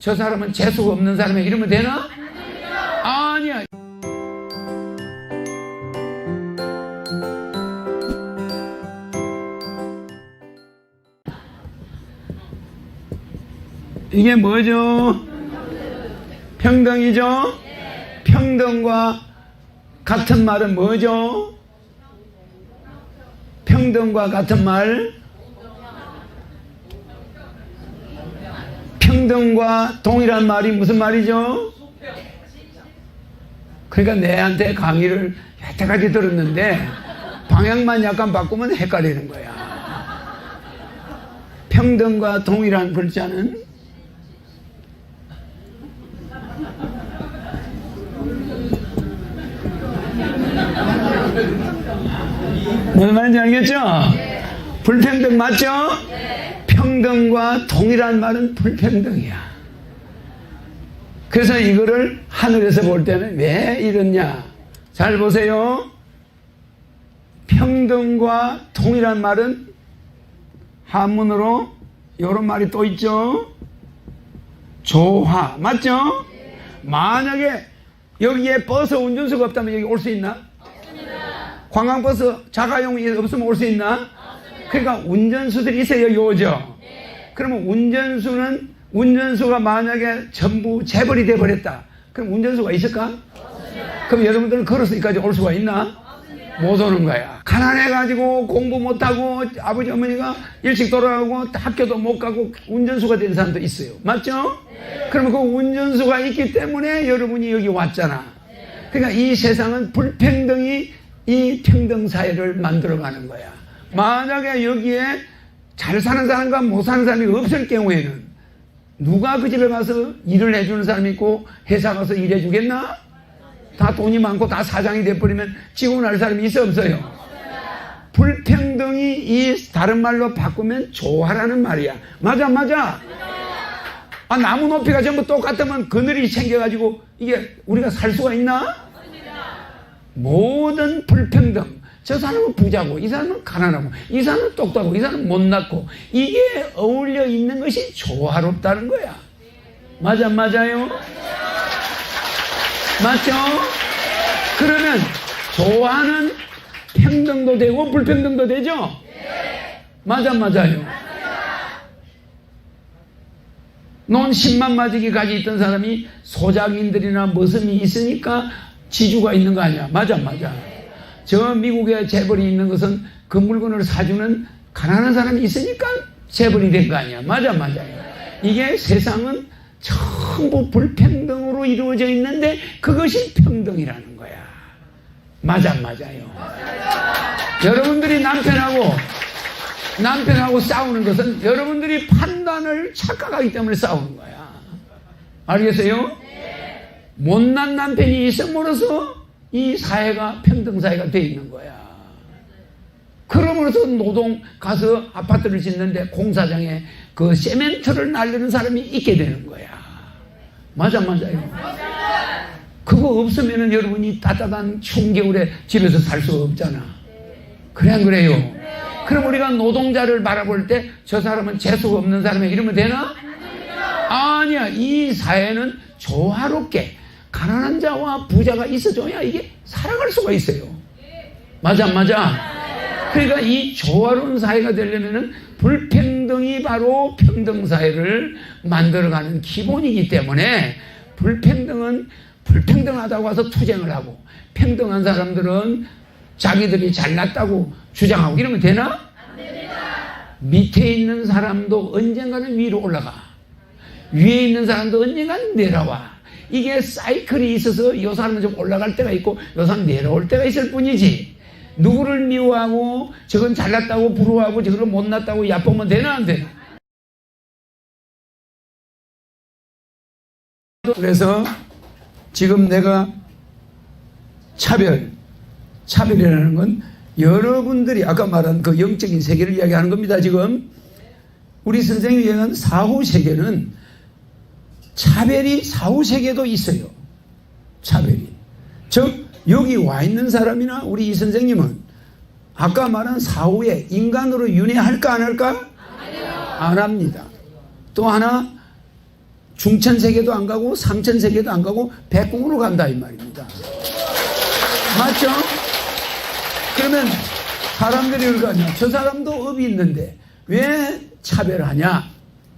저 사람은 재수가 없는 사람이 이러면 되나? 아니야. 이게 뭐죠? 평등이죠? 평등과 같은 말은 뭐죠? 평등과 같은 말? 평등과 동일한 말이 무슨 말이죠? 그러니까 내한테 강의를 여태까지 들었는데 방향만 약간 바꾸면 헷갈리는 거야. 평등과 동일한 글자는 무슨 말인지 알겠죠? 불평등 맞죠? 평등과 동일한 말은 불평등이야. 그래서 이거를 하늘에서 볼 때는 왜 이러냐? 잘 보세요. 평등과 동일한 말은 한문으로 이런 말이 또 있죠. 조화 맞죠? 만약에 여기에 버스 운전수가 없다면 여기 올 수 있나? 관광버스 자가용이 없으면 올 수 있나? 그러니까 운전수들이 있어요, 요죠? 그러면 운전수는, 운전수가 만약에 전부 재벌이 돼 버렸다. 그럼 운전수가 있을까? 그럼 여러분들은 걸어서 여기까지 올 수가 있나? 못 오는 거야. 가난해가지고 공부 못하고 아버지 어머니가 일찍 돌아가고 학교도 못 가고 운전수가 된 사람도 있어요. 맞죠? 그러면 그 운전수가 있기 때문에 여러분이 여기 왔잖아. 그러니까 이 세상은 불평등이 이 평등 사회를 만들어가는 거야. 만약에 여기에 잘 사는 사람과 못 사는 사람이 없을 경우에는 누가 그 집에 가서 일을 해주는 사람이 있고 회사 가서 일해 주겠나? 다 돈이 많고 다 사장이 돼버리면 지원할 사람이 있어 없어요? 불평등이 이 다른 말로 바꾸면 조화라는 말이야. 맞아 맞아. 아 나무 높이가 전부 똑같으면 그늘이 생겨가지고 이게 우리가 살 수가 있나? 모든 불평등. 저 사람은 부자고, 이 사람은 가난하고, 이 사람은 똑똑하고, 이 사람은 못났고, 이게 어울려 있는 것이 조화롭다는 거야. 맞아, 맞아요? 맞죠? 그러면 조화는 평등도 되고 불평등도 되죠? 맞아, 맞아요. 논 10만 마지기까지 있던 사람이 소작인들이나 머슴이 있으니까 지주가 있는 거 아니야. 맞아, 맞아. 저 미국에 재벌이 있는 것은 그 물건을 사주는 가난한 사람이 있으니까 재벌이 된 거 아니야. 맞아, 맞아요. 이게 세상은 전부 불평등으로 이루어져 있는데 그것이 평등이라는 거야. 맞아, 맞아요. 여러분들이 남편하고 남편하고 싸우는 것은 여러분들이 판단을 착각하기 때문에 싸우는 거야. 알겠어요? 못난 남편이 있음으로써 이 사회가 평등 사회가 되어 있는 거야. 그러므로서 노동 가서 아파트를 짓는데 공사장에 그 세멘트를 날리는 사람이 있게 되는 거야. 맞아, 맞아요. 그거 없으면은 여러분이 따뜻한 추운 겨울에 집에서 살 수가 없잖아. 그래, 안 그래요? 그럼 우리가 노동자를 바라볼 때 저 사람은 재수가 없는 사람이 이러면 되나? 아니야. 이 사회는 조화롭게 가난한 자와 부자가 있어줘야 이게 살아갈 수가 있어요. 맞아, 맞아. 그러니까 이 조화로운 사회가 되려면은 불평등이 바로 평등 사회를 만들어가는 기본이기 때문에 불평등은 불평등하다고 해서 투쟁을 하고 평등한 사람들은 자기들이 잘났다고 주장하고 이러면 되나? 밑에 있는 사람도 언젠가는 위로 올라가. 위에 있는 사람도 언젠가는 내려와. 이게 사이클이 있어서 이 사람은 좀 올라갈 때가 있고 이 사람은 내려올 때가 있을 뿐이지. 누구를 미워하고 저건 잘났다고 부러워하고 저건 못났다고 야뽕면 되나 안 되나? 그래서 지금 내가 차별, 차별이라는 건 여러분들이 아까 말한 그 영적인 세계를 이야기하는 겁니다. 지금 우리 선생님이 얘기한 사후 세계는 차별이 사후 세계도 있어요. 차별이. 즉 여기 와 있는 사람이나 우리 이 선생님은 아까 말한 사후에 인간으로 윤회할까 안 할까? 안 합니다. 또 하나 중천세계도 안 가고 삼천세계도 안 가고 백궁으로 간다 이 말입니다. 맞죠? 그러면 사람들이 아니야. 저 사람도 업이 있는데 왜 차별하냐?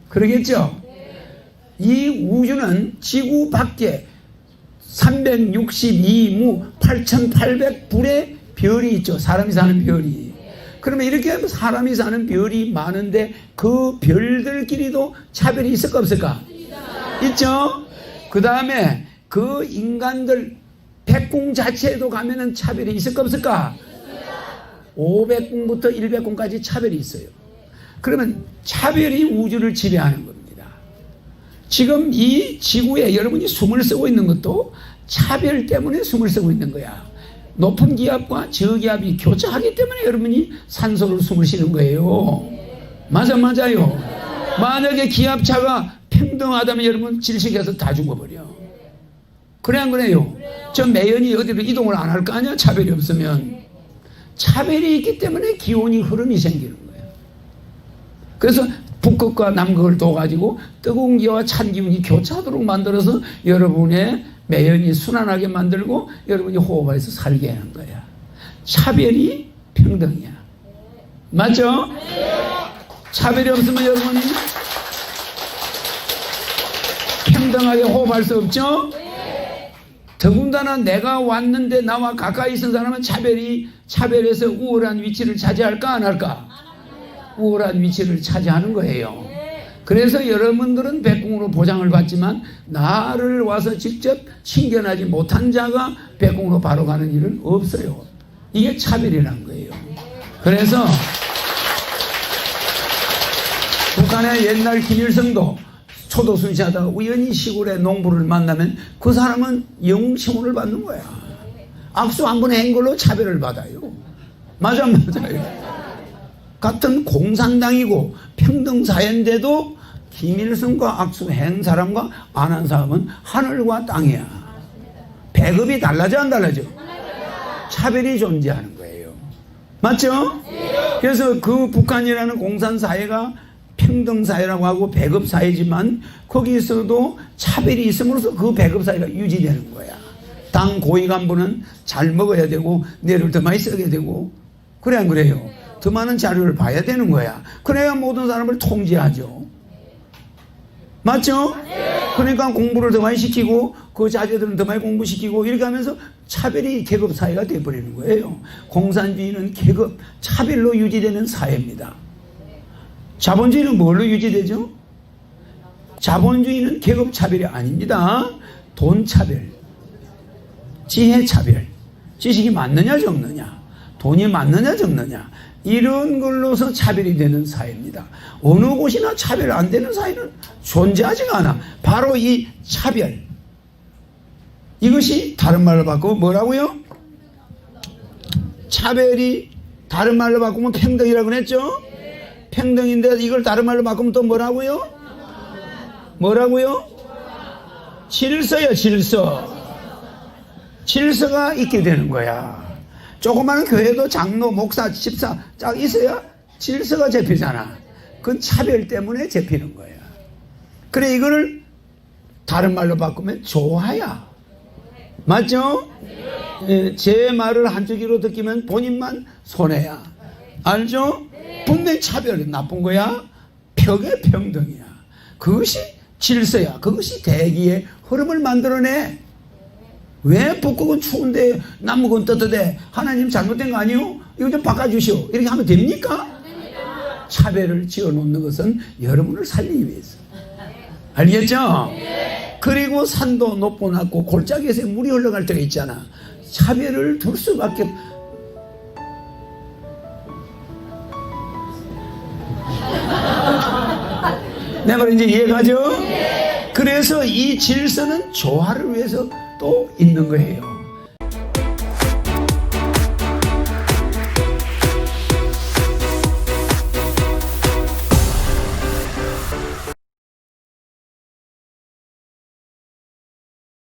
그러겠죠? 이 우주는 지구 밖에 362무 8,800불의 별이 있죠. 사람이 사는 별이. 그러면 이렇게 사람이 사는 별이 많은데 그 별들끼리도 차별이 있을까 없을까? 있죠? 그 다음에 그 인간들 백궁 자체에도 가면은 차별이 있을까 없을까? 500궁부터 100궁까지 차별이 있어요. 그러면 차별이 우주를 지배하는 겁니다. 지금 이 지구에 여러분이 숨을 쓰고 있는 것도 차별 때문에 숨을 쓰고 있는 거야. 높은 기압과 저기압이 교차하기 때문에 여러분이 산소를 숨을 쉬는 거예요. 맞아, 맞아요. 만약에 기압차가 평등하다면 여러분 질식해서 다 죽어버려. 그래, 안 그래요? 저 매연이 어디로 이동을 안 할 거 아니야? 차별이 없으면. 차별이 있기 때문에 기온이 흐름이 생기는 거예요. 그래서 북극과 남극을 둬가지고 뜨거운 기와 찬 기운이 교차하도록 만들어서 여러분의 매연이 순환하게 만들고 여러분이 호흡해서 살게 하는 거야. 차별이 평등이야. 맞죠? 차별이 없으면 여러분이 평등하게 호흡할 수 없죠? 더군다나 내가 왔는데 나와 가까이 있는 사람은 차별이 차별해서 우월한 위치를 차지할까 안 할까? 우월한 위치를 차지하는 거예요. 그래서 여러분들은 백궁으로 보장을 받지만 나를 와서 직접 친견하지 못한 자가 백궁으로 바로 가는 일은 없어요. 이게 차별이라는 거예요. 그래서 북한의 옛날 김일성도 초도 순시하다가 우연히 시골에 농부를 만나면 그 사람은 영웅신문을 받는 거야. 악수 한 번 한 걸로 차별을 받아요. 맞아, 맞아요. 같은 공산당이고 평등사회인데도 김일성과 악수한 사람과 안 한 사람은 하늘과 땅이야. 배급이 달라져 안 달라져? 차별이 존재하는 거예요. 맞죠? 그래서 그 북한이라는 공산사회가 평등사회라고 하고 배급사회지만 거기서도 차별이 있음으로써 그 배급사회가 유지되는 거야. 당 고위 간부는 잘 먹어야 되고 뇌를 더 많이 쓰게 되고 그래 안 그래요? 더 많은 자료를 봐야 되는 거야. 그래야 모든 사람을 통제하죠. 맞죠? 그러니까 공부를 더 많이 시키고 그 자제들은 더 많이 공부시키고 이렇게 하면서 차별이 계급 사회가 되어버리는 거예요. 공산주의는 계급 차별로 유지되는 사회입니다. 자본주의는 뭘로 유지되죠? 자본주의는 계급 차별이 아닙니다. 돈 차별, 지혜 차별, 지식이 많느냐 적느냐, 돈이 많느냐 적느냐 이런 걸로서 차별이 되는 사회입니다. 어느 곳이나 차별 안 되는 사회는 존재하지가 않아. 바로 이 차별. 이것이 다른 말로 바꾸면 뭐라고요? 차별이 다른 말로 바꾸면 평등이라고 그랬죠? 평등인데 이걸 다른 말로 바꾸면 또 뭐라고요? 뭐라고요? 질서요, 질서. 질서가 있게 되는 거야. 조그마한 교회도 장로, 목사, 집사 쫙 있어야 질서가 잡히잖아. 그건 차별 때문에 잡히는 거야. 그래, 이거를 다른 말로 바꾸면 조화야. 맞죠? 예, 제 말을 한쪽으로 듣기면 본인만 손해야. 알죠? 분명히 차별이 나쁜 거야. 벽의 평등이야. 그것이 질서야. 그것이 대기의 흐름을 만들어내. 왜 북극은 추운데 남극은 따뜻해? 하나님 잘못된 거 아니요? 이거 좀 바꿔주시오. 이렇게 하면 됩니까? 차별을 지어 놓는 것은 여러분을 살리기 위해서. 알겠죠? 그리고 산도 높고 낮고 골짜기에서 물이 흘러갈 때가 있잖아. 차별을 둘 수밖에 내 말은 이제 이해가죠? 그래서 이 질서는 조화를 위해서 또 있는 거예요.